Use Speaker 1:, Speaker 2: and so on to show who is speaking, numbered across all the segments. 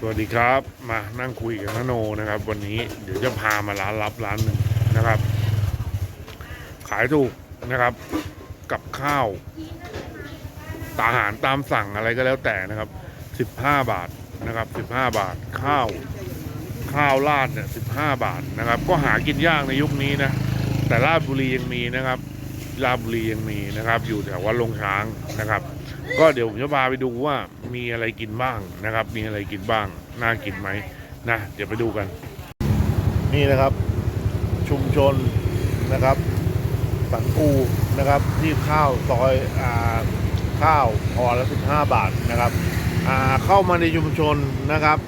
Speaker 1: สวัสดีครับมานั่งคุยกับนโนนะครับ วันนี้เดี๋ยวจะพามาร้านลับร้านหนึ่งนะครับ ขายถูกนะครับ กับข้าวอาหารตามสั่งอะไรก็แล้วแต่นะครับ 15 บาทนะครับ 15 บาทข้าว ข้าวราดเนี่ย15 บาทนะครับ ก็หากินยากในยุคนี้นะ แต่ราชบุรียังมีนะครับ ราบุรียังมีนะครับ อยู่แถววัดลงช้างนะครับ ก็เดี๋ยวผมจะพาไปดูว่ามีอะไรกินบ้างนะครับ มีอะไรกินบ้างน่ากินไหมนะเดี๋ยวไปดูกัน
Speaker 2: นี่นะครับ ชุมชนนะครับ สันกูนะครับที่ข้าวซอยอ่าข้าวพอละ15บาทนะครับอ่าเข้ามาในชุมชนนะครับ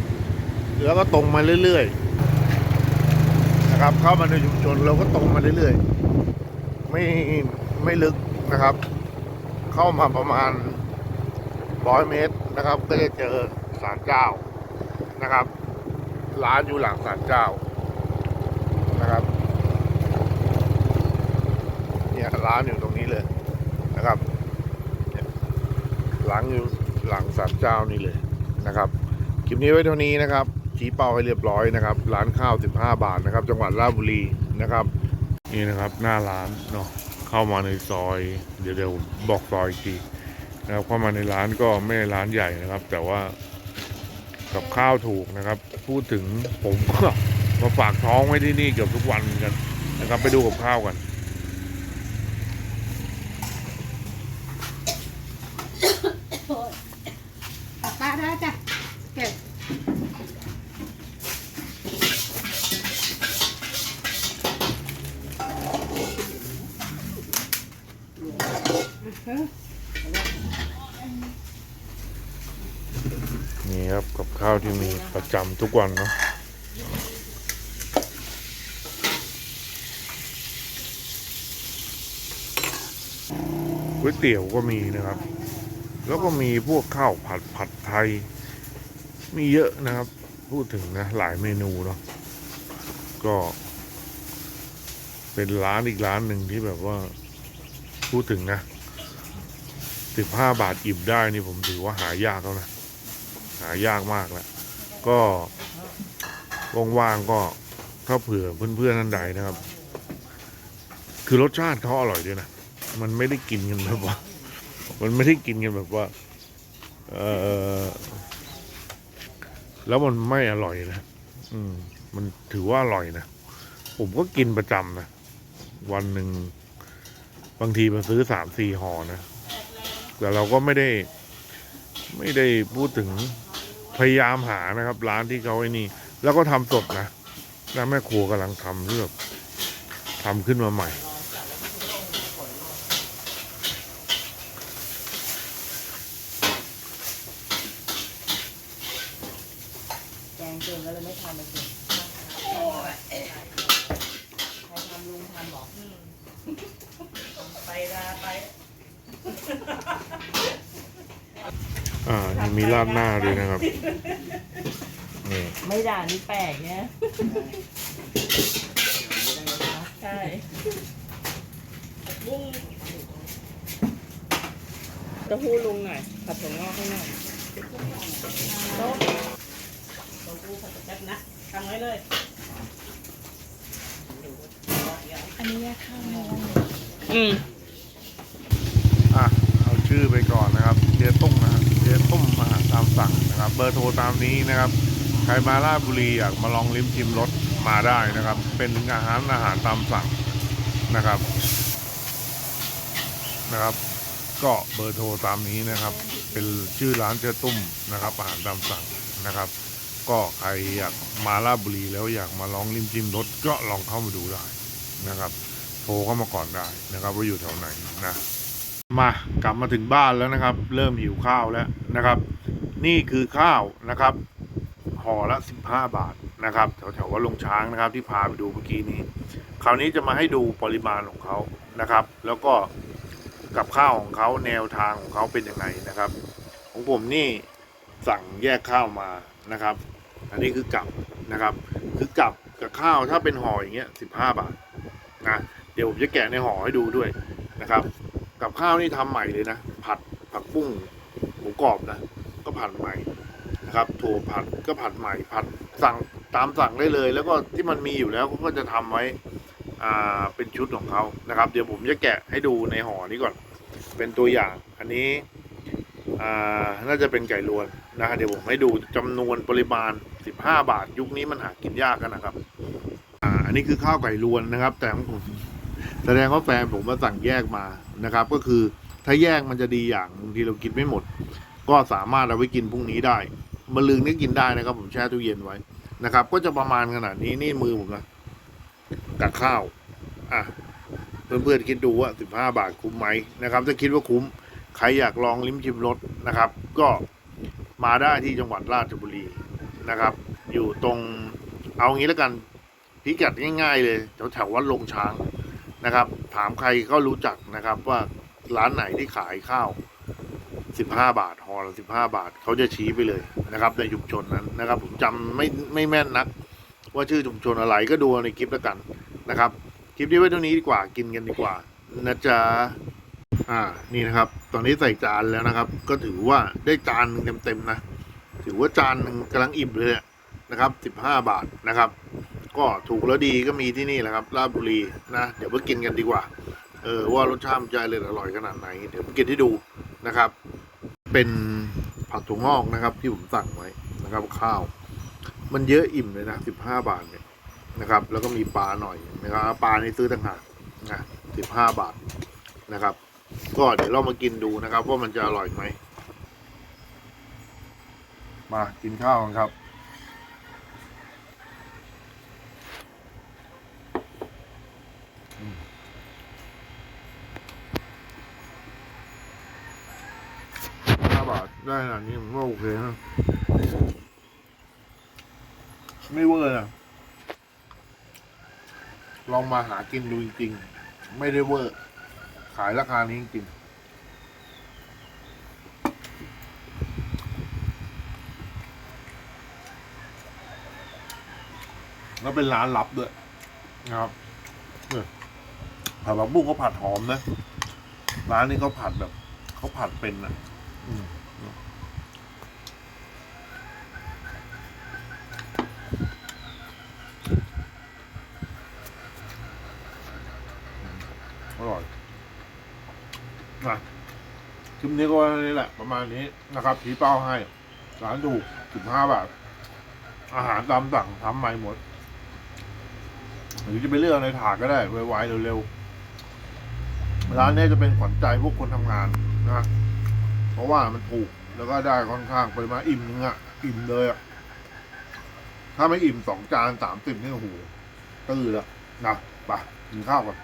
Speaker 2: แล้วก็ตรงมาเรื่อยๆนะครับ เข้ามาในชุมชนเราก็ตรงมาเรื่อยๆ ไม่ ไม่ลึกนะครับ เข้ามาประมาณร้อยเมตรนะครับ ก็จะเจอศาลเจ้านะครับ ร้านอยู่หลังศาลเจ้านะครับ เนี่ยร้านอยู่ตรงนี้เลยนะครับหลังอยู่หลังศาลเจ้านี่เลยนะครับคลิปนี้ไว้เท่านี้นะครับชี้เป้าให้เรียบร้อยนะครับ ร้านข้าว 15 บาทนะครับ จังหวัดราชบุรีนะครับ
Speaker 1: นี่นะครับหน้าร้านเนาะ เข้ามาในซอย เดี๋ยวเดี๋ยวบอกซอยอีกทีนะครับเข้ามาในร้านก็ไม่ร้านใหญ่นะครับ แต่ว่ากับข้าวถูกนะครับ พูดถึงผมก็มาฝากท้องไว้ที่นี่เกือบทุกวันกันนะครับ ไปดูกับข้าวกัน
Speaker 3: ป้าได้จ้ะเก็บอือฮึ
Speaker 1: นี่ครับกับ ข้าวที่มีประจำทุกวันเนาะก๋วยเตี๋ยวก็มีนะครับ แล้วก็มีพวกข้าวผัดผัดไทย มีเยอะนะครับ พูดถึงนะหลายเมนูเนาะก็ เป็นร้านอีกร้านหนึ่งที่แบบว่า พูดถึงนะสิบห้าบาทอิ่มได้นี่ผมถือว่าหายากแล้วนะ หายากมากแล้วก็ว่างๆก็ถ้าเผื่อเพื่อนๆท่านใดนะครับ คือรสชาติเขาอร่อยด้วยนะมันไม่ได้กินกันแบบว่า มันไม่ได้กินกันแบบว่า เออแล้วมันไม่อร่อยนะอืม มันถือว่าอร่อยนะผมก็กินประจำนะวันหนึ่งบางทีมาซื้อสามสี่ห่อนะแต่เราก็ไม่ได้ ไม่ได้พูดถึง พยายามหานะครับ ร้านที่เขาไอ้นี่ แล้วก็ทำสดนะแล้วแม่ครัวกำลังทำที่แบบทำขึ้นมาใหม่
Speaker 4: แกงเกินก็เลยไม่ทำเลยสิใครทำลุงทำบอกไปลาไป
Speaker 1: อ่านี่มีราดหน้าด้วยนะครับ นี่
Speaker 4: ไม่ด่านี่แปลกเนี่ยใช่บุ้งเต้าหู้ลุงหน่อย ผัดถั่วงอกให้หน่อยโต๊ะเต้าหู้ผัดแซ่บนะทำไว้เลย
Speaker 3: อันนี้แยกข้าวไหม
Speaker 4: อืม
Speaker 1: อะ เอาชื่อไปก่อนนะครับเจ๊ตุ้มนะครับเจ๊ ตามสั่งนะครับ เบอร์โทรตามนี้นะครับใครมาราชบุรีอยากมาลองลิ้มชิมรสมาได้นะครับ เป็นอาหารอาหารตามสั่งนะครับนะครับ ก็เบอร์โทรตามนี้นะครับ เป็นชื่อร้านเจ๊ตุ้มนะครับ อาหารตามสั่งนะครับ ก็ใครอยากมาราชบุรีแล้วอยากมาลองลิ้มชิมรสก็ลองเข้ามาดูได้นะครับโทรเข้ามาก่อนได้นะครับว่าอยู่แถวไหนนะมากลับมาถึงบ้านแล้วนะครับ เริ่มหิวข้าวแล้วนะครับ นี่คือข้าวนะครับห่อละสิบห้าบาทนะครับแถวๆว่าลงช้างนะครับที่พาไปดูเมื่อกี้นี้ คราวนี้จะมาให้ดูปริมาณของเขานะครับ แล้วก็กับข้าวของเขาแนวทางของเขาเป็นยังไงนะครับ ของผมนี่สั่งแยกข้าวมานะครับ อันนี้คือกับนะครับ คือกับกับข้าวถ้าเป็นห่ออย่างเงี้ยสิบห้าบาทนะเดี๋ยวผมจะแกะในห่อให้ดูด้วยนะครับ กับข้าวนี่ทำใหม่เลยนะ ผัดผักบุ้งหมูกรอบนะ ก็ผัดใหม่นะครับโทรผัดก็ผัดใหม่ผัดสั่งตามสั่งได้เลย แล้วก็ที่มันมีอยู่แล้วเขาก็จะทำไว้อ่าเป็นชุดของเขานะครับ เดี๋ยวผมจะแกะให้ดูในห่อนี้ก่อน เป็นตัวอย่างอันนี้อ่าน่าจะเป็นไก่ลวนนะเดี๋ยวผมให้ดูจำนวนปริมาณ 15 บาท ยุคนี้มันหากินยากกันนะครับอ่าอันนี้คือข้าวไก่ลวนนะครับ แต่ของผมแสดงว่าแฟนผมมาสั่งแยกมานะครับ ก็คือถ้าแยกมันจะดีอย่างบางทีเรากินไม่หมด ก็สามารถเอาไว้กินพรุ่งนี้ได้มะลืนก็กินได้นะครับ ผมแช่ตู้เย็นไว้นะครับ ก็จะประมาณขนาดนี้นี่มือผมนะกับข้าวอะเพื่อนๆคิดดูว่า15บห้าบาทคุ้มไหมนะครับถ้าคิดว่าคุ้มใครอยากลองลิ้มชิมรสนะครับ ก็มาได้ที่จังหวัดราชบุรีนะครับ อยู่ตรงเอางี้แล้วกันพิกัดง่าย ๆ เลยแถวแถวๆวัดลงช้างนะครับ ถามใครก็รู้จักนะครับว่าร้านไหนที่ขายข้าว 15บห้าบาทห่อละ15บห้าบาทเขาจะชี้ไปเลยนะครับในชุมชนนั้นนะครับ ผมจำไม่ไม่แม่นนัก ว่าชื่อชุมชนอะไรก็ดูในคลิปแล้วกันนะครับ คลิปนี้ไว้เท่านี้ดีกว่ากินกันดีกว่านะจ๊ะอ่านี่นะครับ ตอนนี้ใส่จานแล้วนะครับ ก็ถือว่าได้จานหนึ่งเต็มๆนะ ถือว่าจานหนึ่งกำลังอิ่มเลยนะครับสิบห้าบาทนะครับ ก็ถูกแล้วดีก็มีที่นี่แหละครับราชบุรีนะเดี๋ยวไปกินกันดีกว่าเออว่ารสชาติมันจะเลยอร่อยขนาดไหนเดี๋ยวไปกินให้ดูนะครับ เป็นผัดถั่วงอกนะครับ ที่ผมสั่งไว้นะครับ ข้าว มันเยอะอิ่มเลยนะสิบห้าบาทเนี่ยนะครับ แล้วก็มีปลาหน่อยนะครับปลานี่ซื้อต่างหากนะสิบห้าบาทนะครับ ก็เดี๋ยวเรามากินดูนะครับ ว่ามันจะอร่อยไหมมากินข้าวกันครับ ห้าบาท ได้ขนาดนี้ผมว่าโอเคนะไม่เวอร์นะลองมาหากินดูจริงๆ ไม่ได้เวอร์ ขายราคานี้จริงๆแล้วเป็นร้านลับด้วยนะครับเนี่ยผัดผักบุ้งเขาผัดหอมนะ ร้านนี้เขาผัดแบบ เขาผัดเป็นอะ อืม อร่อยนะคลิปนี้ก็วันนี้แหละ ประมาณนี้นะครับผีเป้าให้ ร้านถูกสิบห้าบาท อาหารตามสั่งทำใหม่หมด หรือจะไปเลือกในถาดก็ได้ ไวๆเร็วๆ ร้านนี้จะเป็นขวัญใจพวกคนทำงานนะ ราะว่ามันถูกแล้วก็ได้ค่อนข้างปริมาณอิ่มนึงอะอิ่มเลยอะถ้าไม่อิ่มสองจานสามสิบนี่โอ้โหตื่นละนะไปกินข้าวก่อน